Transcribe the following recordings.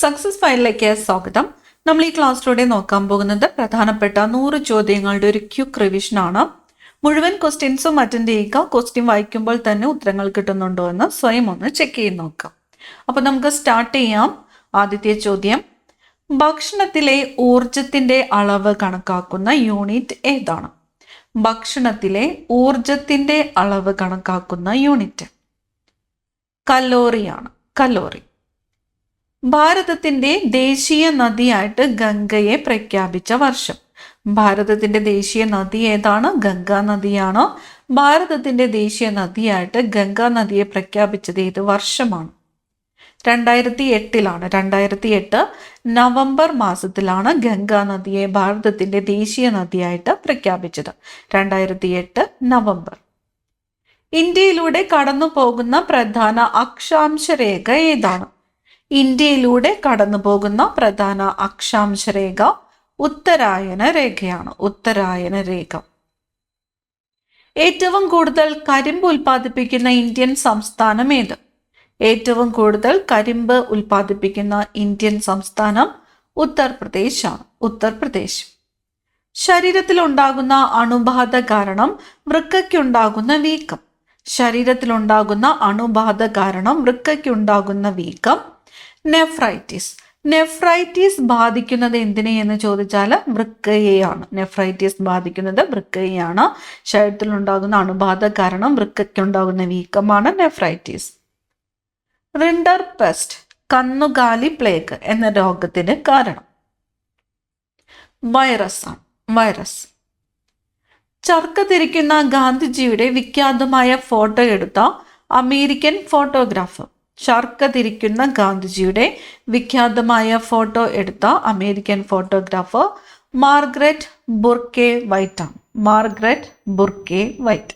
Success ഫയലിലേക്ക് സ്വാഗതം. നമ്മൾ ഈ ക്ലാസ്സിലൂടെ നോക്കാൻ പോകുന്നത് പ്രധാനപ്പെട്ട നൂറ് ചോദ്യങ്ങളുടെ ഒരു ക്യുക്ക് റിവിഷൻ ആണ്. മുഴുവൻ ക്വസ്റ്റ്യൻസും അറ്റൻഡ് ചെയ്യുക. ക്വസ്റ്റ്യൻ വായിക്കുമ്പോൾ തന്നെ ഉത്തരങ്ങൾ കിട്ടുന്നുണ്ടോ എന്ന് സ്വയം ഒന്ന് ചെക്ക് ചെയ്ത് നോക്കാം. അപ്പോൾ നമുക്ക് സ്റ്റാർട്ട് ചെയ്യാം. ആദ്യത്തെ ചോദ്യം. ഭക്ഷണത്തിലെ ഊർജത്തിന്റെ അളവ് കണക്കാക്കുന്ന യൂണിറ്റ് ഏതാണ്? ഭക്ഷണത്തിലെ ഊർജത്തിന്റെ അളവ് കണക്കാക്കുന്ന യൂണിറ്റ് കലോറിയാണ്. കലോറി. ഭാരതത്തിന്റെ ദേശീയ നദിയായിട്ട് ഗംഗയെ പ്രഖ്യാപിച്ച വർഷം. ഭാരതത്തിന്റെ ദേശീയ നദി ഏതാണ്? ഗംഗാ നദിയാണോ? ഭാരതത്തിന്റെ ദേശീയ നദിയായിട്ട് ഗംഗാ നദിയെ പ്രഖ്യാപിച്ചത് ഏത് വർഷമാണ്? രണ്ടായിരത്തി എട്ടിലാണ് രണ്ടായിരത്തി എട്ട് നവംബർ മാസത്തിലാണ് ഗംഗാ നദിയെ ഭാരതത്തിന്റെ ദേശീയ നദിയായിട്ട് പ്രഖ്യാപിച്ചത്. രണ്ടായിരത്തി എട്ട് നവംബർ. ഇന്ത്യയിലൂടെ കടന്നു പോകുന്ന പ്രധാന അക്ഷാംശ രേഖ ഏതാണ്? ഇന്ത്യയിലൂടെ കടന്നു പോകുന്ന പ്രധാന അക്ഷാംശ രേഖ ഉത്തരായന രേഖയാണ് ഉത്തരായന രേഖ. ഏറ്റവും കൂടുതൽ കരിമ്പ് ഉൽപ്പാദിപ്പിക്കുന്ന ഇന്ത്യൻ സംസ്ഥാനം ഏത്? ഏറ്റവും കൂടുതൽ കരിമ്പ് ഉൽപ്പാദിപ്പിക്കുന്ന ഇന്ത്യൻ സംസ്ഥാനം ഉത്തർപ്രദേശ് ആണ് ഉത്തർപ്രദേശ്. ശരീരത്തിൽ ഉണ്ടാകുന്ന അണുബാധ കാരണം വൃക്കയ്ക്കുണ്ടാകുന്ന വീക്കം. ശരീരത്തിൽ ഉണ്ടാകുന്ന അണുബാധ കാരണം വൃക്കയ്ക്കുണ്ടാകുന്ന വീക്കം നെഫ്രൈറ്റിസ് നെഫ്രൈറ്റിസ് ബാധിക്കുന്നത് എന്തിനെ എന്ന് ചോദിച്ചാൽ വൃക്കയെയാണ്. നെഫ്രൈറ്റിസ് ബാധിക്കുന്നത് വൃക്കയെയാണ്. ശരീരത്തിലുണ്ടാകുന്ന അണുബാധ കാരണം വൃക്കയ്ക്കുണ്ടാകുന്ന വീക്കമാണ് നെഫ്രൈറ്റിസ് റിൻഡർ പെസ്റ്റ് കന്നുകാലി പ്ലേഗ് എന്ന രോഗത്തിന് കാരണം. വൈറസ് ആണ്. വൈറസ് ചർക്ക തിരിക്കുന്ന ഗാന്ധിജിയുടെ വിഖ്യാതമായ ഫോട്ടോ എടുത്ത അമേരിക്കൻ ഫോട്ടോഗ്രാഫർ ചർക്ക തിരിക്കുന്ന ഗാന്ധിജിയുടെ വിഖ്യാതമായ ഫോട്ടോ എടുത്ത American photographer Margaret Bourke White ആണ്. Margaret Bourke White.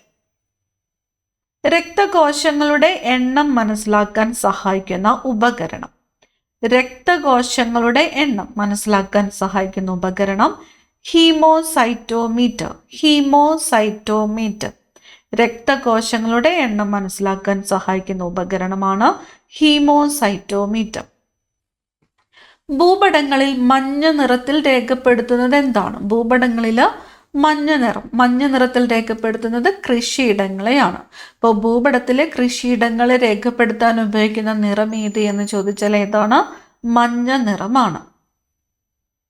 രക്തകോശങ്ങളുടെ എണ്ണം മനസ്സിലാക്കാൻ സഹായിക്കുന്ന ഉപകരണം. രക്തകോശങ്ങളുടെ എണ്ണം മനസ്സിലാക്കാൻ സഹായിക്കുന്ന ഉപകരണം ഹീമോസൈറ്റോമീറ്റർ. ഹീമോസൈറ്റോമീറ്റർ. രക്തകോശങ്ങളുടെ എണ്ണം മനസ്സിലാക്കാൻ സഹായിക്കുന്ന ഉപകരണമാണ് ഹീമോസൈറ്റോമീറ്റർ. ഭൂപടങ്ങളിൽ മഞ്ഞ നിറത്തിൽ രേഖപ്പെടുത്തുന്നത് എന്താണ്? ഭൂപടങ്ങളിൽ മഞ്ഞ നിറം മഞ്ഞ നിറത്തിൽ രേഖപ്പെടുത്തുന്നത് കൃഷിയിടങ്ങളെയാണ്. അപ്പോൾ ഭൂപടത്തിലെ കൃഷിയിടങ്ങളെ രേഖപ്പെടുത്താൻ ഉപയോഗിക്കുന്ന നിറം ഏത് എന്ന് ചോദിച്ചാൽ ഏതാണ്? മഞ്ഞ നിറമാണ്.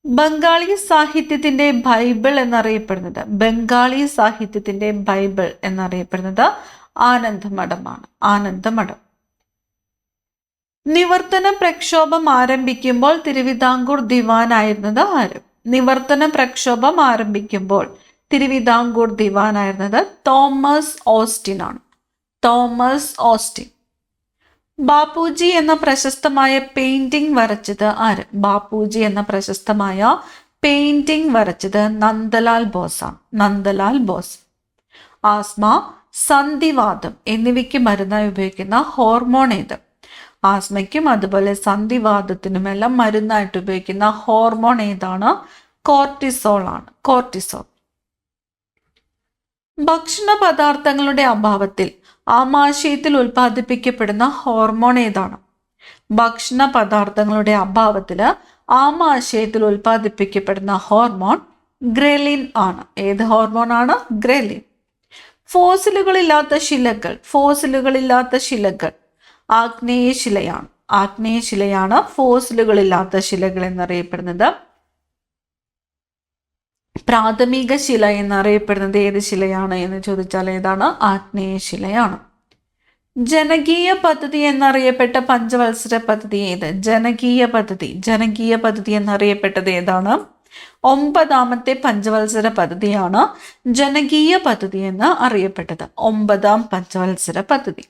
ബംഗാളി സാഹിത്യത്തിന്റെ ബൈബിൾ എന്നറിയപ്പെടുന്നത്. ബംഗാളി സാഹിത്യത്തിന്റെ ബൈബിൾ എന്നറിയപ്പെടുന്നത് ആനന്ദമഠമാണ്. ആനന്ദമഠം. നിവർത്തന പ്രക്ഷോഭം ആരംഭിക്കുമ്പോൾ തിരുവിതാംകൂർ ദിവാനായിരുന്നത് ആര്? നിവർത്തന പ്രക്ഷോഭം ആരംഭിക്കുമ്പോൾ തിരുവിതാംകൂർ ദിവാനായിരുന്നത് തോമസ് ഓസ്റ്റിൻ ആണ്. Thomas Austin. ബാപ്പുജി എന്ന പ്രശസ്തമായ പെയിന്റിംഗ് വരച്ചത് ആര്? ബാപ്പുജി എന്ന പ്രശസ്തമായ പെയിന്റിംഗ് വരച്ചത് നന്ദലാൽ ബോസാണ് നന്ദലാൽ ബോസ്. ആസ്മ സന്ധിവാദം എന്നിവയ്ക്ക് മരുന്നായി ഉപയോഗിക്കുന്ന ഹോർമോൺ ഏത്? ആസ്മയ്ക്കും അതുപോലെ സന്ധിവാദത്തിനുമെല്ലാം മരുന്നായിട്ട് ഉപയോഗിക്കുന്ന ഹോർമോൺ ഏതാണ്? കോർട്ടിസോൾ ആണ്. കോർട്ടിസോൾ ഭക്ഷണ പദാർത്ഥങ്ങളുടെ അഭാവത്തിൽ ആമാശയത്തിൽ ഉൽപ്പാദിപ്പിക്കപ്പെടുന്ന ഹോർമോൺ ഏതാണ്? ഭക്ഷണ പദാർത്ഥങ്ങളുടെ അഭാവത്തിൽ ആമാശയത്തിൽ ഉൽപ്പാദിപ്പിക്കപ്പെടുന്ന ഹോർമോൺ ഗ്രെലിൻ ആണ്. ഏത് ഹോർമോൺ ആണ്? ഗ്രലിൻ. ഫോസിലുകളില്ലാത്ത ശിലകൾ ഫോസിലുകളില്ലാത്ത ശിലകൾ ആഗ്നേയ ശിലയാണ്. ആഗ്നേയ ശിലയാണ് ഫോസിലുകളില്ലാത്ത ശിലകൾ എന്നറിയപ്പെടുന്നത്. പ്രാഥമിക ശില എന്നറിയപ്പെടുന്നത് ഏത് ശിലയാണ് എന്ന് ചോദിച്ചാൽ ഏതാണ്? ആഗ്നേയശിലയാണ് ജനകീയ പദ്ധതി എന്നറിയപ്പെട്ട പഞ്ചവത്സര പദ്ധതി ഏത്? ജനകീയ പദ്ധതി. ജനകീയ പദ്ധതി എന്നറിയപ്പെട്ടത് ഏതാണ്? ഒമ്പതാമത്തെ പഞ്ചവത്സര പദ്ധതിയാണ് ജനകീയ പദ്ധതി എന്ന് അറിയപ്പെട്ടത്. ഒമ്പതാം പഞ്ചവത്സര പദ്ധതി.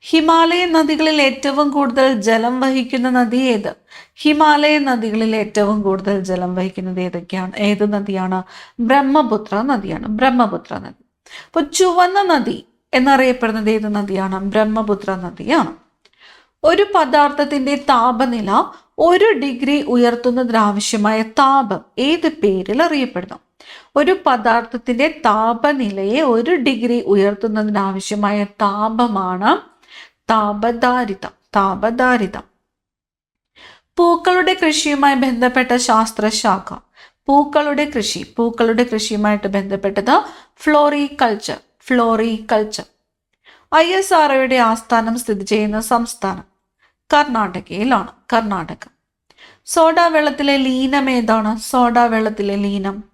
ഹിമാലയ നദികളിൽ ഏറ്റവും കൂടുതൽ ജലം വഹിക്കുന്ന നദി ഏത്? ഹിമാലയ നദികളിൽ ഏറ്റവും കൂടുതൽ ജലം വഹിക്കുന്നത് ഏതൊക്കെയാണ്? ഏത് നദിയാണ്? ബ്രഹ്മപുത്ര നദിയാണ്. ബ്രഹ്മപുത്ര നദി. അപ്പോൾ ചുവന്ന നദി എന്നറിയപ്പെടുന്നത് ഏത് നദിയാണ്? ബ്രഹ്മപുത്ര നദിയാണ്. ഒരു പദാർത്ഥത്തിന്റെ താപനില ഒരു ഡിഗ്രി ഉയർത്തുന്നതിനാവശ്യമായ താപം ഏത് പേരിൽ അറിയപ്പെടുന്നു? ഒരു പദാർത്ഥത്തിന്റെ താപനിലയെ ഒരു ഡിഗ്രി ഉയർത്തുന്നതിനാവശ്യമായ താപമാണ് താപധാരിതം താപധാരിതം പൂക്കളുടെ കൃഷിയുമായി ബന്ധപ്പെട്ട ശാസ്ത്രശാഖ. പൂക്കളുടെ കൃഷി പൂക്കളുടെ കൃഷിയുമായിട്ട് ബന്ധപ്പെട്ടത് floriculture floriculture. I S R ഒയുടെ ആസ്ഥാനം സ്ഥിതി ചെയ്യുന്ന സംസ്ഥാനം കർണാടകയിലാണ് കർണാടക. സോഡ വെള്ളത്തിലെ ലീനം ഏതാണ്? സോഡ വെള്ളത്തിലെ ലീനം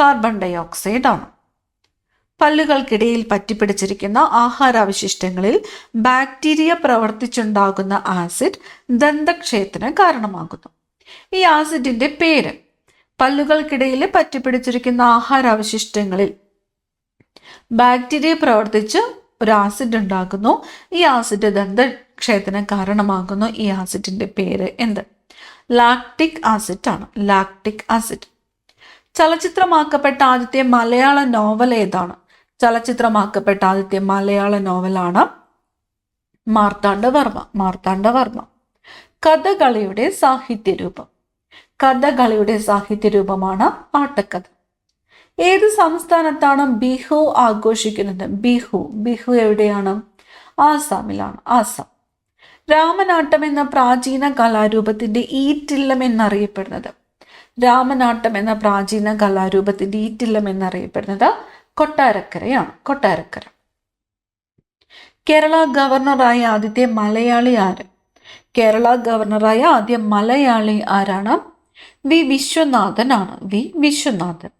കാർബൺ ഡൈ ഓക്സൈഡ് ആണ് പല്ലുകൾക്കിടയിൽ പറ്റിപ്പിടിച്ചിരിക്കുന്ന ആഹാരാവശിഷ്ടങ്ങളിൽ ബാക്ടീരിയ പ്രവർത്തിച്ചുണ്ടാകുന്ന ആസിഡ് ദന്തക്ഷയത്തിന് കാരണമാകുന്നു. ഈ ആസിഡിന്റെ പേര് പല്ലുകൾക്കിടയിൽ പറ്റിപ്പിടിച്ചിരിക്കുന്ന ആഹാരാവശിഷ്ടങ്ങളിൽ ബാക്ടീരിയ പ്രവർത്തിച്ച് ഒരു ആസിഡ് ഉണ്ടാകുന്നു. ഈ ആസിഡ് ദന്തക്ഷയത്തിന് കാരണമാകുന്നു. ഈ ആസിഡിന്റെ പേര് എന്ത്? ലാക്ടിക് ആസിഡ് ആണ്. Lactic acid. ചലച്ചിത്രമാക്കപ്പെട്ട ആദ്യത്തെ മലയാള നോവൽ ഏതാണ്? ചലച്ചിത്രമാക്കപ്പെട്ട ആദ്യത്തെ മലയാള നോവലാണ് മാർത്താണ്ഡവർമ്മ മാർത്താണ്ഡവർമ്മ കഥകളിയുടെ സാഹിത്യരൂപം. കഥകളിയുടെ സാഹിത്യരൂപമാണ് ആട്ടക്കഥ. ഏത് സംസ്ഥാനത്താണ് ബിഹു ആഘോഷിക്കുന്നത്? ബിഹു ബിഹു എവിടെയാണ്? ആസാമിലാണ് ആസാം. രാമനാട്ടം എന്ന പ്രാചീന കലാരൂപത്തിന്റെ ഈറ്റില്ലം എന്നറിയപ്പെടുന്നത്. രാമനാട്ടം എന്ന പ്രാചീന കലാരൂപത്തിന്റെ ഈറ്റില്ലം എന്നറിയപ്പെടുന്നത് കൊട്ടാരക്കരയാണ്. കൊട്ടാരക്കര. കേരള ഗവർണറായ ആദ്യത്തെ മലയാളി ആര്? കേരള ഗവർണറായ ആദ്യ മലയാളി ആരാണ്? വി വിശ്വനാഥനാണ്. വി വിശ്വനാഥൻ.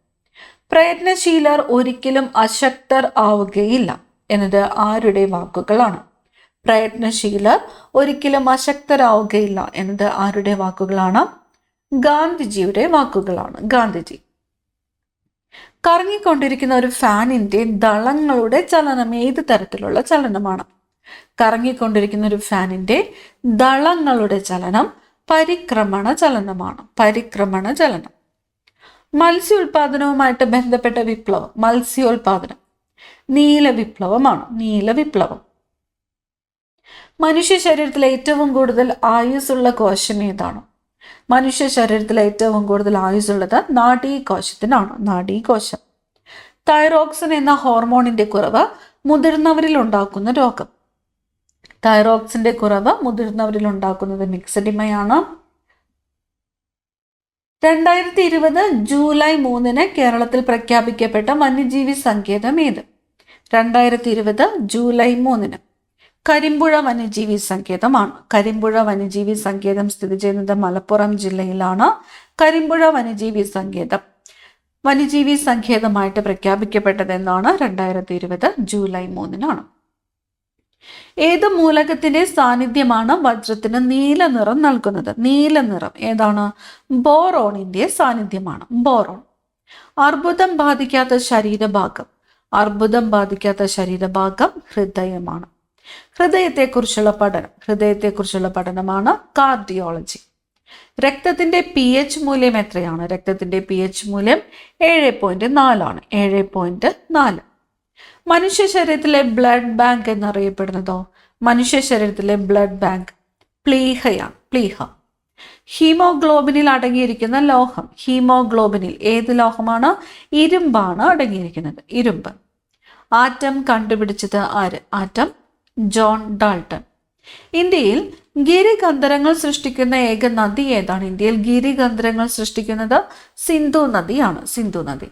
പ്രയത്നശീലർ ഒരിക്കലും അശക്തർ ആവുകയില്ല എന്നത് ആരുടെ വാക്കുകളാണ്? പ്രയത്നശീലർ ഒരിക്കലും അശക്തരാവുകയില്ല എന്നത് ആരുടെ വാക്കുകളാണ്? ഗാന്ധിജിയുടെ വാക്കുകളാണ്. ഗാന്ധിജി. കറങ്ങിക്കൊണ്ടിരിക്കുന്ന ഒരു ഫാനിന്റെ ദളങ്ങളുടെ ചലനം ഏത് തരത്തിലുള്ള ചലനമാണ്? കറങ്ങിക്കൊണ്ടിരിക്കുന്ന ഒരു ഫാനിന്റെ ദളങ്ങളുടെ ചലനം പരിക്രമണ ചലനമാണ്. പരിക്രമണ ചലനം. മത്സ്യോൽപാദനവുമായിട്ട് ബന്ധപ്പെട്ട വിപ്ലവം മത്സ്യോൽപാദനം. നീല വിപ്ലവമാണ്. നീല വിപ്ലവം. മനുഷ്യ ശരീരത്തിൽ ഏറ്റവും കൂടുതൽ ആയുസ്സുള്ള കോശം ഏതാണ്? മനുഷ്യ ശരീരത്തിൽ ഏറ്റവും കൂടുതൽ ആയുസ്സുള്ളത് നാഡീകോശത്തിനാണ്. നാഡീകോശം. തൈറോക്സിൻ എന്ന ഹോർമോണിന്റെ കുറവ് മുതിർന്നവരിൽ ഉണ്ടാക്കുന്ന രോഗം. തൈറോക്സിന്റെ കുറവ് മുതിർന്നവരിൽ ഉണ്ടാക്കുന്നത് മിക്സഡിമയാണ് രണ്ടായിരത്തി ഇരുപത് ജൂലൈ മൂന്നിന് കേരളത്തിൽ പ്രഖ്യാപിക്കപ്പെട്ട വന്യജീവി സങ്കേതം ഏത്? രണ്ടായിരത്തി ഇരുപത് ജൂലൈ മൂന്നിന്. കരിമ്പുഴ വന്യജീവി സങ്കേതമാണ്. കരിമ്പുഴ വന്യജീവി സങ്കേതം സ്ഥിതി ചെയ്യുന്നത് മലപ്പുറം ജില്ലയിലാണ്. കരിമ്പുഴ വന്യജീവി സങ്കേതം. വന്യജീവി സങ്കേതമായിട്ട് പ്രഖ്യാപിക്കപ്പെട്ടതെന്നാണ് രണ്ടായിരത്തി ഇരുപത് ജൂലൈ മൂന്നിനാണ്. ഏത് മൂലകത്തിന്റെ സാന്നിധ്യമാണ് വജ്രത്തിന് നീല നിറം നൽകുന്നത്? നീല നിറം ഏതാണ്? ബോറോണിന്റെ സാന്നിധ്യമാണ്. ബോറോൺ. അർബുദം ബാധിക്കാത്ത ശരീരഭാഗം. അർബുദം ബാധിക്കാത്ത ശരീരഭാഗം ഹൃദയമാണ്. ഹൃദയത്തെക്കുറിച്ചുള്ള പഠനം. ഹൃദയത്തെക്കുറിച്ചുള്ള പഠനമാണ് കാർഡിയോളജി. രക്തത്തിന്റെ പി എച്ച് മൂല്യം എത്രയാണ്? രക്തത്തിന്റെ പി എച്ച് മൂല്യം ഏഴ് പോയിന്റ് നാലാണ്. ഏഴ് പോയിന്റ് നാല്. മനുഷ്യ ശരീരത്തിലെ ബ്ലഡ് ബാങ്ക് എന്നറിയപ്പെടുന്നതോ? മനുഷ്യ ശരീരത്തിലെ ബ്ലഡ് ബാങ്ക് പ്ലീഹയാണ്. പ്ലീഹ. ഹീമോഗ്ലോബിനിൽ അടങ്ങിയിരിക്കുന്ന ലോഹം. ഹീമോഗ്ലോബിനിൽ ഏത് ലോഹമാണ്? ഇരുമ്പാണ് അടങ്ങിയിരിക്കുന്നത്. ഇരുമ്പ്. ആറ്റം കണ്ടുപിടിച്ചത് ആര്? Atom John Dalton. ഇന്ത്യയിൽ ഗിരിഗന്ധരങ്ങൾ സൃഷ്ടിക്കുന്ന ഏക നദി ഏതാണ്? ഇന്ത്യയിൽ ഗിരിഗന്ധരങ്ങൾ സൃഷ്ടിക്കുന്നത് സിന്ധു നദിയാണ് സിന്ധു നദി.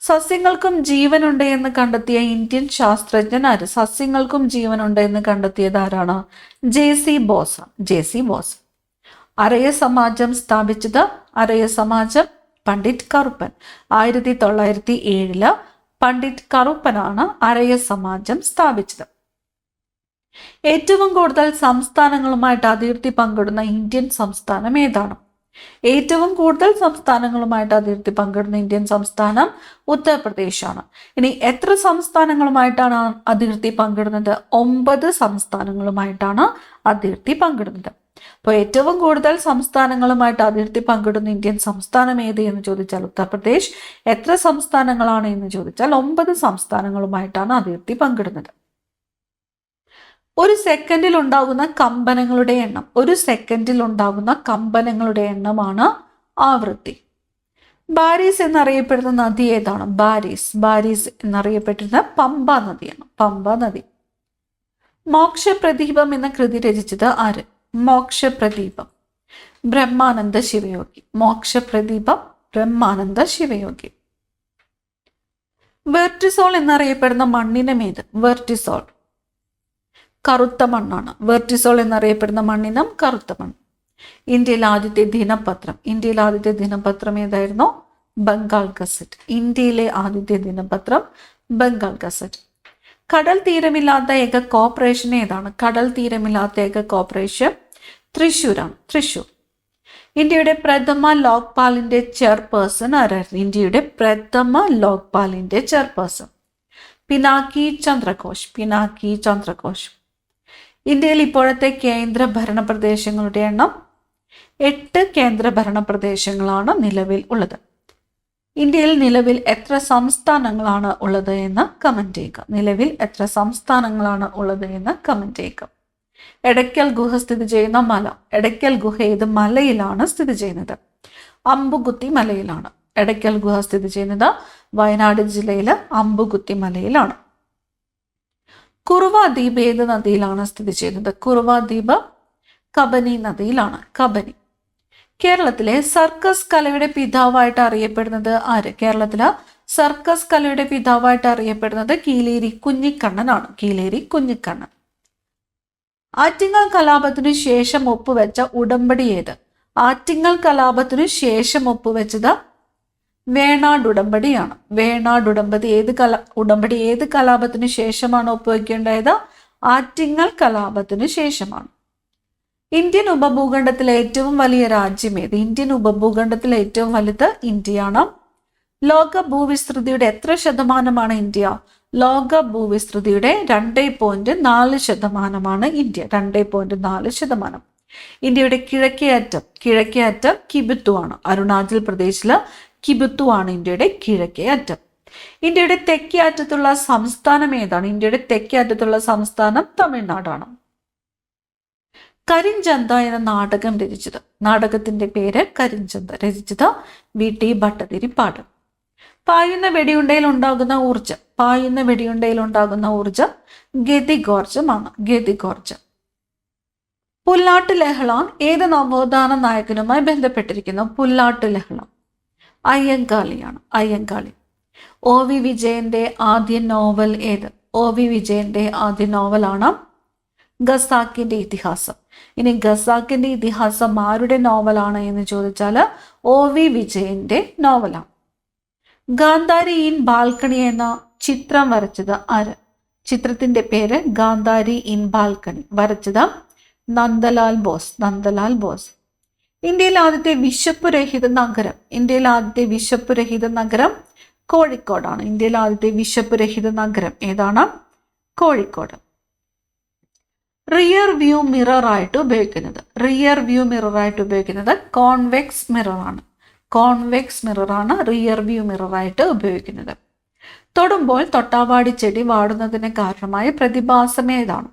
സസ്യങ്ങൾക്കും ജീവനുണ്ട് എന്ന് കണ്ടെത്തിയ ഇന്ത്യൻ ശാസ്ത്രജ്ഞൻ ആര്? സസ്യങ്ങൾക്കും ജീവനുണ്ട് എന്ന് കണ്ടെത്തിയത് ആരാണ്? J C Bose J C Bose. Araya Samajam സ്ഥാപിച്ചത് അരയ സമാജം പണ്ഡിറ്റ് കറുപ്പൻ. ആയിരത്തി തൊള്ളായിരത്തി ഏഴിൽ പണ്ഡിറ്റ് കറുപ്പനാണ് അരയ സമാജം സ്ഥാപിച്ചത്. ഏറ്റവും കൂടുതൽ സംസ്ഥാനങ്ങളുമായിട്ട് അതിർത്തി പങ്കിടുന്ന ഇന്ത്യൻ സംസ്ഥാനം ഏതാണ്? ഏറ്റവും കൂടുതൽ സംസ്ഥാനങ്ങളുമായിട്ട് അതിർത്തി പങ്കിടുന്ന ഇന്ത്യൻ സംസ്ഥാനം ഉത്തർപ്രദേശാണ്. ഇനി എത്ര സംസ്ഥാനങ്ങളുമായിട്ടാണ് അതിർത്തി പങ്കിടുന്നത്? ഒമ്പത് സംസ്ഥാനങ്ങളുമായിട്ടാണ് അതിർത്തി പങ്കിടുന്നത്. അപ്പോൾ ഏറ്റവും കൂടുതൽ സംസ്ഥാനങ്ങളുമായിട്ട് അതിർത്തി പങ്കിടുന്ന ഇന്ത്യൻ സംസ്ഥാനം ഏത് എന്ന് ചോദിച്ചാൽ ഉത്തർപ്രദേശ്. എത്ര സംസ്ഥാനങ്ങളാണ് എന്ന് ചോദിച്ചാൽ ഒമ്പത് സംസ്ഥാനങ്ങളുമായിട്ടാണ് അതിർത്തി പങ്കിടുന്നത്. ഒരു സെക്കൻഡിൽ ഉണ്ടാകുന്ന കമ്പനങ്ങളുടെ എണ്ണം ഒരു സെക്കൻഡിൽ ഉണ്ടാകുന്ന കമ്പനങ്ങളുടെ എണ്ണമാണ് ആവൃത്തി. ബാരീസ് എന്നറിയപ്പെടുന്ന നദി ഏതാണ്? ബാരീസ്. ബാരീസ് എന്നറിയപ്പെട്ടിരുന്ന പമ്പ നദിയാണ്. പമ്പ നദി. മോക്ഷപ്രദീപം എന്ന കൃതി രചിച്ചത് ആര്? മോക്ഷപ്രദീപം. ബ്രഹ്മാനന്ദ ശിവയോഗി. മോക്ഷപ്രദീപം ബ്രഹ്മാനന്ദ ശിവയോഗി. വെർട്ടിസോൾ എന്നറിയപ്പെടുന്ന മണ്ണിനമേത് വെർട്ടിസോൾ. കറുത്ത മണ്ണാണ്. വെർട്ടിസോൾ എന്നറിയപ്പെടുന്ന മണ്ണിനം കറുത്ത മണ്ണ്. ഇന്ത്യയിലെ ആദ്യത്തെ ദിനപത്രം. ഇന്ത്യയിലെ ആദ്യത്തെ ദിനപത്രം ഏതായിരുന്നു? ബംഗാൾ ഗസറ്റ്. ഇന്ത്യയിലെ ആദ്യത്തെ ദിനപത്രം ബംഗാൾ ഗസറ്റ്. കടൽ തീരമില്ലാത്ത ഏക കോർപ്പറേഷൻ ഏതാണ്? കടൽ തീരമില്ലാത്ത ഏക കോർപ്പറേഷൻ തൃശ്ശൂരാണ്. തൃശ്ശൂർ. ഇന്ത്യയുടെ പ്രഥമ ലോക്പാലിന്റെ ചെയർപേഴ്സൺ ആരായിരുന്നു? ഇന്ത്യയുടെ പ്രഥമ ലോക്പാലിന്റെ ചെയർപേഴ്സൺ. പിനാക്കി ചന്ദ്രഘോഷ്. പിനാക്കി ചന്ദ്രഘോഷ്. ഇന്ത്യയിൽ ഇപ്പോഴത്തെ കേന്ദ്ര ഭരണ പ്രദേശങ്ങളുടെ എണ്ണം എട്ട് കേന്ദ്ര ഭരണ പ്രദേശങ്ങളാണ് നിലവിൽ ഉള്ളത്. ഇന്ത്യയിൽ നിലവിൽ എത്ര സംസ്ഥാനങ്ങളാണ് ഉള്ളത് എന്ന് കമന്റ് ചെയ്യുക. നിലവിൽ എത്ര സംസ്ഥാനങ്ങളാണ് ഉള്ളത് എന്ന് കമന്റ് ചെയ്യുക. എടയ്ക്കൽ ഗുഹ സ്ഥിതി ചെയ്യുന്ന മല. എടയ്ക്കൽ ഗുഹ ഏത് മലയിലാണ് സ്ഥിതി ചെയ്യുന്നത്? അമ്പുകുത്തി മലയിലാണ്. എടയ്ക്കൽ ഗുഹ സ്ഥിതി ചെയ്യുന്നത് വയനാട് ജില്ലയിലെ അമ്പുകുത്തി മലയിലാണ്. കുറുവ ദ്വീപ് ഏത് നദിയിലാണ് സ്ഥിതി ചെയ്യുന്നത്? കുറുവ ദ്വീപ് കബനി നദിയിലാണ്. കബനി. കേരളത്തിലെ സർക്കസ് കലയുടെ പിതാവായിട്ട് അറിയപ്പെടുന്നത് ആര്? കേരളത്തിലെ സർക്കസ് കലയുടെ പിതാവായിട്ട് അറിയപ്പെടുന്നത് കീലേരി കുഞ്ഞിക്കണ്ണനാണ്. കീലേരി കുഞ്ഞിക്കണ്ണൻ. ആറ്റിങ്ങൽ കലാപത്തിനു ശേഷം ഒപ്പുവെച്ച ഉടമ്പടി ഏത്? ആറ്റിങ്ങൽ കലാപത്തിനു ശേഷം ഒപ്പുവെച്ചത് വേണാട് ഉടമ്പടിയാണ് വേണാട് ഉടമ്പടി ഏത് കല ഉടമ്പടി ഏത് കലാപത്തിന് ശേഷമാണ് ഒപ്പുവെക്കേണ്ടത് ആറ്റിങ്ങൽ കലാപത്തിന് ശേഷമാണ്. ഇന്ത്യൻ ഉപഭൂഖണ്ഡത്തിലെ ഏറ്റവും വലിയ രാജ്യം ഏത്? ഇന്ത്യൻ ഉപഭൂഖണ്ഡത്തിലെ ഏറ്റവും വലുത് ഇന്ത്യയാണ്. ലോക ഭൂവിസ്തൃതിയുടെ എത്ര ശതമാനമാണ് ഇന്ത്യ? ലോക ഭൂവിസ്തൃതിയുടെ രണ്ട് പോയിന്റ് നാല് ശതമാനമാണ് ഇന്ത്യ. രണ്ട് പോയിന്റ് നാല് ശതമാനം. ഇന്ത്യയുടെ കിഴക്കേ അറ്റം കിഴക്കേ അറ്റം കിബിത്തു ആണ്. അരുണാചൽ പ്രദേശിൽ കിബുത്തു ആണ് ഇന്ത്യയുടെ കിഴക്കേ അറ്റം. ഇന്ത്യയുടെ തെക്കേ അറ്റത്തുള്ള സംസ്ഥാനം ഏതാണ്? ഇന്ത്യയുടെ തെക്കേ അറ്റത്തുള്ള സംസ്ഥാനം തമിഴ്നാടാണ്. കരിഞ്ചന്ത എന്ന നാടകം രചിച്ചത്. നാടകത്തിന്റെ പേര് കരിഞ്ചന്ത രചിച്ചത് വി. ടി. ഭട്ടതിരിപ്പാട്. പായുന്ന വെടിയുണ്ടയിൽ ഉണ്ടാകുന്ന ഊർജം പായുന്ന വെടിയുണ്ടയിൽ ഉണ്ടാകുന്ന ഊർജം ഗതികോർജമാണ് ഗതികോർജം പുല്ലാട്ട് ലഹള ഏത് നവോത്ഥാന നായകനുമായി ബന്ധപ്പെട്ടിരിക്കുന്നു? പുല്ലാട്ട് ലഹള അയ്യങ്കാളിയാണ്. അയ്യങ്കാളി. ഒ വി വിജയന്റെ ആദ്യ നോവൽ ഏത്? ഒ വി വിജയന്റെ ആദ്യ നോവലാണ് ഗസാക്കിന്റെ ഇതിഹാസം. ഇനി ഗസാക്കിന്റെ ഇതിഹാസം ആരുടെ നോവലാണ് എന്ന് ചോദിച്ചാൽ ഒ വി വിജയന്റെ നോവലാണ്. ഗാന്ധാരി ഇൻ ബാൽക്കണി എന്ന ചിത്രം വരച്ചത് ആര്? ചിത്രത്തിന്റെ പേര് ഗാന്ധാരി ഇൻ ബാൽക്കണി. വരച്ചത് നന്ദലാൽ ബോസ്. നന്ദലാൽ ബോസ്. ഇന്ത്യയിലെ ആദ്യത്തെ വിശപ്പ് രഹിത നഗരം ഇന്ത്യയിൽ ആദ്യത്തെ വിശപ്പ് രഹിത നഗരം കോഴിക്കോടാണ്. ഇന്ത്യയിൽ ആദ്യത്തെ വിശപ്പ് രഹിത നഗരം ഏതാണ്? കോഴിക്കോട്. റിയർ വ്യൂ മിറർ ആയിട്ട് ഉപയോഗിക്കുന്നത്. റിയർ വ്യൂ മിറർ ആയിട്ട് ഉപയോഗിക്കുന്നത് കോൺവെക്സ് മിറർ ആണ്. കോൺവെക്സ് മിറർ ആണ് റിയർ വ്യൂ മിറർ ആയിട്ട് ഉപയോഗിക്കുന്നത്. തൊടുമ്പോൾ തൊട്ടാവാടി ചെടി വാടുന്നതിന് കാരണമായ പ്രതിഭാസം ഏതാണ്?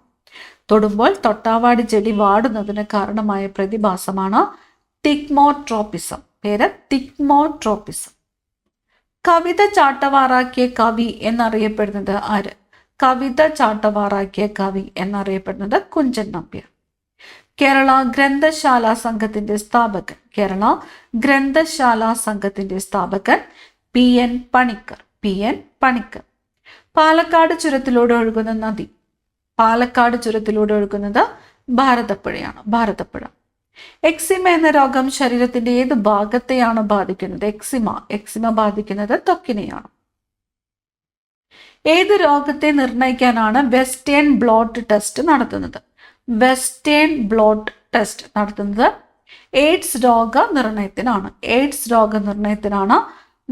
തൊടുമ്പോൾ തൊട്ടാവാടി ചെടി വാടുന്നതിന് കാരണമായ പ്രതിഭാസമാണ് തിക്മോട്രോപ്പിസം പേര് തിക്മോട്രോപ്പിസം കവിത ചാട്ടവാറാക്കിയ കവി എന്നറിയപ്പെടുന്നത് ആര്? കവിത ചാട്ടവാറാക്കിയ കവി എന്നറിയപ്പെടുന്നത് കുഞ്ചൻ നമ്പ്യാർ. കേരള ഗ്രന്ഥശാല സംഘത്തിന്റെ സ്ഥാപകൻ. കേരള ഗ്രന്ഥശാല സംഘത്തിന്റെ സ്ഥാപകൻ P N Panicker. P N Panicker. Palakkad ചുരത്തിലൂടെ ഒഴുകുന്ന നദി. പാലക്കാട് ചുരത്തിലൂടെ ഒഴുകുന്നത് ഭാരതപ്പുഴയാണ്. ഭാരതപ്പുഴ. എക്സിമ എന്ന രോഗം ശരീരത്തിന്റെ ഏത് ഭാഗത്തെയാണ് ബാധിക്കുന്നത്? എക്സിമ എക്സിമ ബാധിക്കുന്നത് ത്വക്കിനെയാണ് ഏത് രോഗത്തെ നിർണയിക്കാനാണ് വെസ്റ്റേൺ ബ്ലോട്ട് ടെസ്റ്റ് നടത്തുന്നത്? വെസ്റ്റേൺ ബ്ലോട്ട് ടെസ്റ്റ് നടത്തുന്നത് എയ്ഡ്സ് രോഗ നിർണയത്തിനാണ് എയ്ഡ്സ് രോഗ നിർണയത്തിനാണ്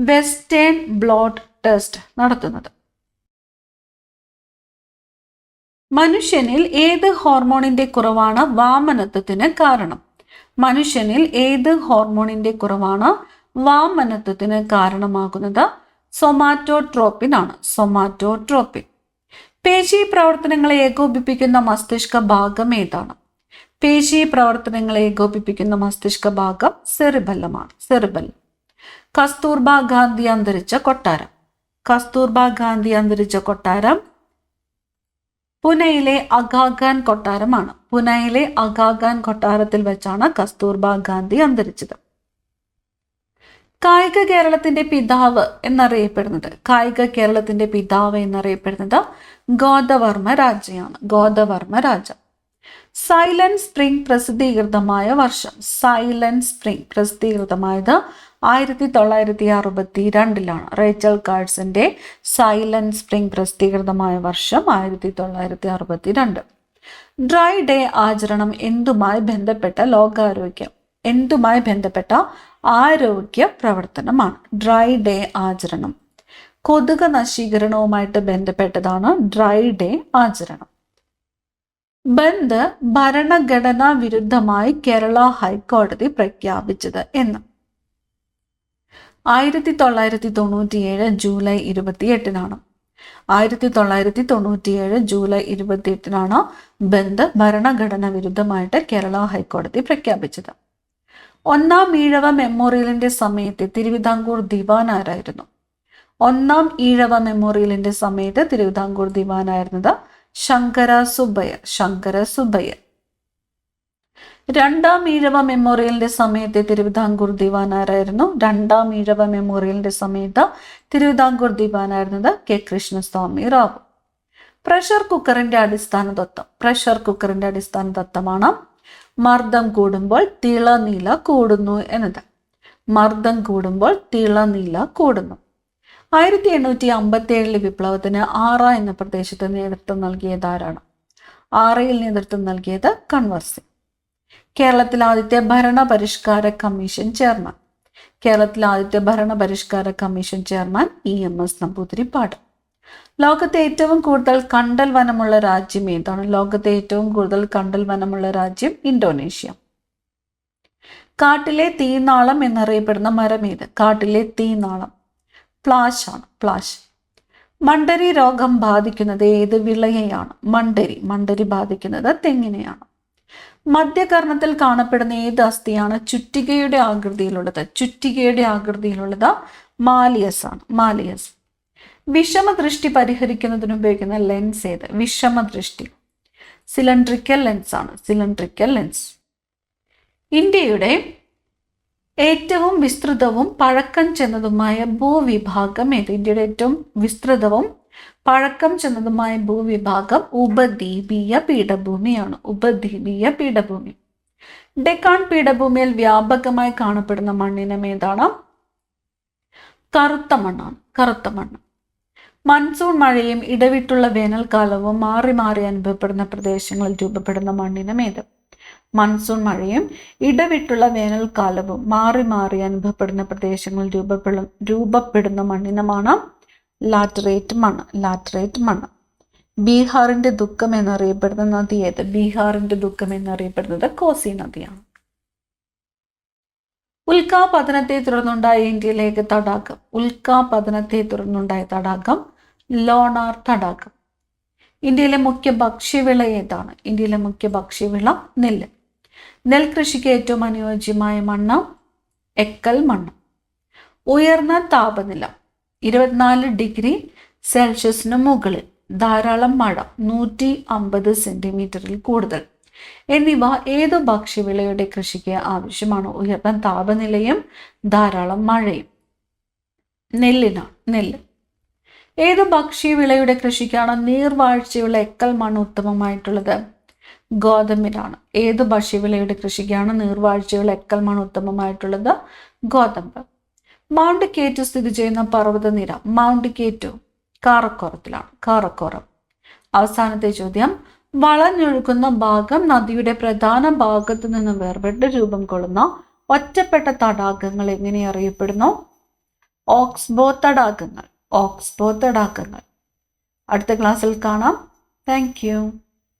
വെസ്റ്റേൺ ബ്ലോട്ട് ടെസ്റ്റ് നടത്തുന്നത്. മനുഷ്യനിൽ ഏത് ഹോർമോണിന്റെ കുറവാണ് വാമനത്വത്തിന് കാരണം? മനുഷ്യനിൽ ഏത് ഹോർമോണിന്റെ കുറവാണ്? വാമനത്വത്തിന് കാരണമാകുന്നത് സൊമാറ്റോട്രോപ്പിൻ ആണ് സൊമാറ്റോട്രോപ്പിൻ. പേശി പ്രവർത്തനങ്ങളെ ഏകോപിപ്പിക്കുന്ന മസ്തിഷ്ക ഭാഗം ഏതാണ്? പേശി പ്രവർത്തനങ്ങളെ ഏകോപിപ്പിക്കുന്ന മസ്തിഷ്ക ഭാഗം സെറിബല്ലമാണ്. സെറിബല്ലം കസ്തൂർബ ഗാന്ധി അന്തരിച്ച കൊട്ടാരം. കസ്തൂർബ ഗാന്ധി അന്തരിച്ച കൊട്ടാരം പുനെയിലെ അഗാഖാൻ കൊട്ടാരമാണ്. പുനെയിലെ അഗാഖാൻ കൊട്ടാരത്തിൽ വെച്ചാണ് കസ്തൂർബ ഗാന്ധി അന്തരിച്ചത്. കായിക കേരളത്തിന്റെ പിതാവ് എന്നറിയപ്പെടുന്നത്. കായിക കേരളത്തിന്റെ പിതാവ് എന്നറിയപ്പെടുന്നത് ഗോദവർമ്മ രാജയാണ്. ഗോദവർമ്മ രാജ. സൈലന്റ് സ്പ്രിംഗ് പ്രസിദ്ധീകൃതമായ വർഷം. സൈലന്റ് സ്പ്രിംഗ് പ്രസിദ്ധീകൃതമായത് ആയിരത്തി തൊള്ളായിരത്തി അറുപത്തി രണ്ടിലാണ് റേച്ചൽ കാർഡ്സിന്റെ സൈലൻസ് സ്പ്രിംഗ് പ്രസിദ്ധീകൃതമായ വർഷം ആയിരത്തി തൊള്ളായിരത്തി അറുപത്തി രണ്ട് ഡ്രൈ ഡേ ആചരണം എന്തുമായി ബന്ധപ്പെട്ട ലോകാരോഗ്യം? എന്തുമായി ബന്ധപ്പെട്ട ആരോഗ്യ പ്രവർത്തനമാണ് ഡ്രൈ ഡേ ആചരണം? കൊതുക് നശീകരണവുമായിട്ട് ബന്ധപ്പെട്ടതാണ് ഡ്രൈ ഡേ ആചരണം. ബന്ദ് ഭരണഘടനാ വിരുദ്ധമായി കേരള ഹൈക്കോടതി പ്രഖ്യാപിച്ചത് എന്ന്. ആയിരത്തി തൊള്ളായിരത്തി തൊണ്ണൂറ്റിയേഴ് ജൂലൈ ഇരുപത്തിയെട്ടിനാണ്. ആയിരത്തി തൊള്ളായിരത്തി തൊണ്ണൂറ്റിയേഴ് ജൂലൈ ഇരുപത്തിയെട്ടിനാണ് ബന്ദ് ഭരണഘടന വിരുദ്ധമായിട്ട് കേരള ഹൈക്കോടതി പ്രഖ്യാപിച്ചത്. ഒന്നാം ഈഴവ മെമ്മോറിയലിന്റെ സമയത്ത് തിരുവിതാംകൂർ ദിവാൻ ആരായിരുന്നു? ഒന്നാം ഈഴവ മെമ്മോറിയലിന്റെ സമയത്ത് തിരുവിതാംകൂർ ദിവാനായിരുന്നത് ശങ്കര സുബ്ബയ്യർ ശങ്കര സുബ്ബയ്യർ. രണ്ടാം ഈഴവ മെമ്മോറിയലിന്റെ സമയത്ത് തിരുവിതാംകൂർ ദിവാനാരായിരുന്നു. രണ്ടാം ഈഴവ മെമ്മോറിയലിന്റെ സമയത്ത് തിരുവിതാംകൂർ ദിവാനായിരുന്നത് കെ കൃഷ്ണസ്വാമി റാവു. പ്രഷർ കുക്കറിന്റെ അടിസ്ഥാന തത്വം. പ്രഷർ കുക്കറിന്റെ അടിസ്ഥാന തത്വമാണ് മർദ്ദം കൂടുമ്പോൾ തിളനീല കൂടുന്നു എന്നത്. മർദ്ദം കൂടുമ്പോൾ തിളനീല കൂടുന്നു. ആയിരത്തി എണ്ണൂറ്റി അമ്പത്തി ഏഴിലെ വിപ്ലവത്തിന് ആറ എന്ന പ്രദേശത്ത് നേതൃത്വം നൽകിയത് ആരാണ്? ആറയിൽ നേതൃത്വം നൽകിയത് കൺവർ സിംഗ് കേരളത്തിലെ ആദ്യത്തെ ഭരണപരിഷ്കാര കമ്മീഷൻ ചെയർമാൻ. കേരളത്തിൽ ആദ്യത്തെ ഭരണപരിഷ്കാര commission chairman E M S Namboodiripad. ലോകത്തെ ഏറ്റവും കൂടുതൽ കണ്ടൽ വനമുള്ള രാജ്യം ഏതാണ്? ലോകത്തെ ഏറ്റവും കൂടുതൽ കണ്ടൽ വനമുള്ള രാജ്യം ഇന്തോനേഷ്യ. കാട്ടിലെ തീനാളം എന്നറിയപ്പെടുന്ന മരം ഏത്? കാട്ടിലെ തീനാളം. പ്ലാഷ് ആണ്. പ്ലാഷ്. മണ്ടരി രോഗം ബാധിക്കുന്നത് ഏത് വിളയെയാണ്? മണ്ടരി. മണ്ടരി ബാധിക്കുന്നത് തെങ്ങിനെയാണ്. മധ്യകർണത്തിൽ കാണപ്പെടുന്ന ഏത് അസ്ഥിയാണ്? ചുറ്റികയുടെ ആകൃതിയിലുള്ളത്. ചുറ്റികയുടെ ആകൃതിയിലുള്ളത് മാലിയസ് ആണ് മാലിയസ്. വിഷമദൃഷ്ടി പരിഹരിക്കുന്നതിന് ഉപയോഗിക്കുന്ന ലെൻസ് ഏത്? വിഷമദൃഷ്ടി. സിലിണ്ട്രിക്കൽ ലെൻസ് ആണ്. Cylindrical lens. ഇന്ത്യയുടെ ഏറ്റവും വിസ്തൃതവും പഴക്കം ചെന്നതുമായ ഭൂവിഭാഗം ഏത്? ഇന്ത്യയുടെ ഏറ്റവും വിസ്തൃതവും പഴക്കം ചെന്നതുമായ ഭൂവിഭാഗം ഉപദ്വീപീയ പീഠഭൂമിയാണ്. ഉപദ്വീപീയ പീഠഭൂമി. ഡെക്കാൻ പീഠഭൂമിയിൽ വ്യാപകമായി കാണപ്പെടുന്ന മണ്ണിനം ഏതാണ് കറുത്ത മണ്ണാണ്. കറുത്ത മണ്ണ്. മൺസൂൺ മഴയും ഇടവിട്ടുള്ള വേനൽക്കാലവും മാറി മാറി അനുഭവപ്പെടുന്ന പ്രദേശങ്ങളിൽ രൂപപ്പെടുന്ന മണ്ണിനം ഏത് മൺസൂൺ മഴയും ഇടവിട്ടുള്ള വേനൽക്കാലവും മാറി മാറി അനുഭവപ്പെടുന്ന പ്രദേശങ്ങളിൽ രൂപപ്പെടും രൂപപ്പെടുന്ന മണ്ണിനമാണ് ലാറ്ററേറ്റ് മണ്ണ് ലാറ്ററേറ്റ് മണ്ണ്. ബീഹാറിന്റെ ദുഃഖം എന്നറിയപ്പെടുന്ന നദി ഏത്? ബീഹാറിന്റെ ദുഃഖം എന്നറിയപ്പെടുന്നത് കോസി നദിയാണ്. ഉൽക്കാപതനത്തെ തുടർന്നുണ്ടായ ഇന്ത്യയിലേക്ക് തടാകം. ഉൽക്കാപതനത്തെ തുടർന്നുണ്ടായ തടാകം ലോണാർ തടാകം. ഇന്ത്യയിലെ മുഖ്യ ഭക്ഷ്യവിള ഏതാണ്? ഇന്ത്യയിലെ മുഖ്യ ഭക്ഷ്യവിള നെല്ല്. നെൽകൃഷിക്ക് ഏറ്റവും അനുയോജ്യമായ മണ്ണ് എക്കൽ മണ്ണ്. ഉയർന്ന താപനില. ഇരുപത്തിനാല് ഡിഗ്രി സെൽഷ്യസിന് മുകളിൽ. ധാരാളം മഴ നൂറ്റി അമ്പത് സെന്റിമീറ്ററിൽ കൂടുതൽ. എന്നിവ ഏതു ഭക്ഷ്യവിളയുടെ കൃഷിക്ക് ആവശ്യമാണ്? ഉയർന്ന താപനിലയും ധാരാളം മഴയും. നെല്ലിനാണ് നെല്ല്. ഏത് ഭക്ഷ്യവിളയുടെ കൃഷിക്കാണ് നീർവാഴ്ചയുള്ള എക്കൽ മണ്ണ് ഉത്തമമായിട്ടുള്ളത്? ഗോതമ്പിനാണ്. ഏത് ഭക്ഷ്യവിളയുടെ കൃഷിക്കാണ് നീർവാഴ്ചയുള്ള എക്കൽ മണ്ണ് ഉത്തമമായിട്ടുള്ളത്? ഗോതമ്പ്. മൗണ്ട് കേറ്റു സ്ഥിതി ചെയ്യുന്ന പർവതനിര മൗണ്ട് കേറ്റു കാറക്കോറത്തിലാണ്. കാറക്കോറം. അവസാനത്തെ ചോദ്യം. വളഞ്ഞൊഴുകുന്ന ഭാഗം നദിയുടെ പ്രധാന ഭാഗത്തു നിന്ന് വേർപെട്ട് രൂപം കൊള്ളുന്ന ഒറ്റപ്പെട്ട തടാകങ്ങൾ എങ്ങനെ അറിയപ്പെടുന്നു? ഓക്സ്ബോ തടാകങ്ങൾ. ഓക്സ്ബോ തടാകങ്ങൾ. അടുത്ത ക്ലാസ്സിൽ കാണാം. താങ്ക്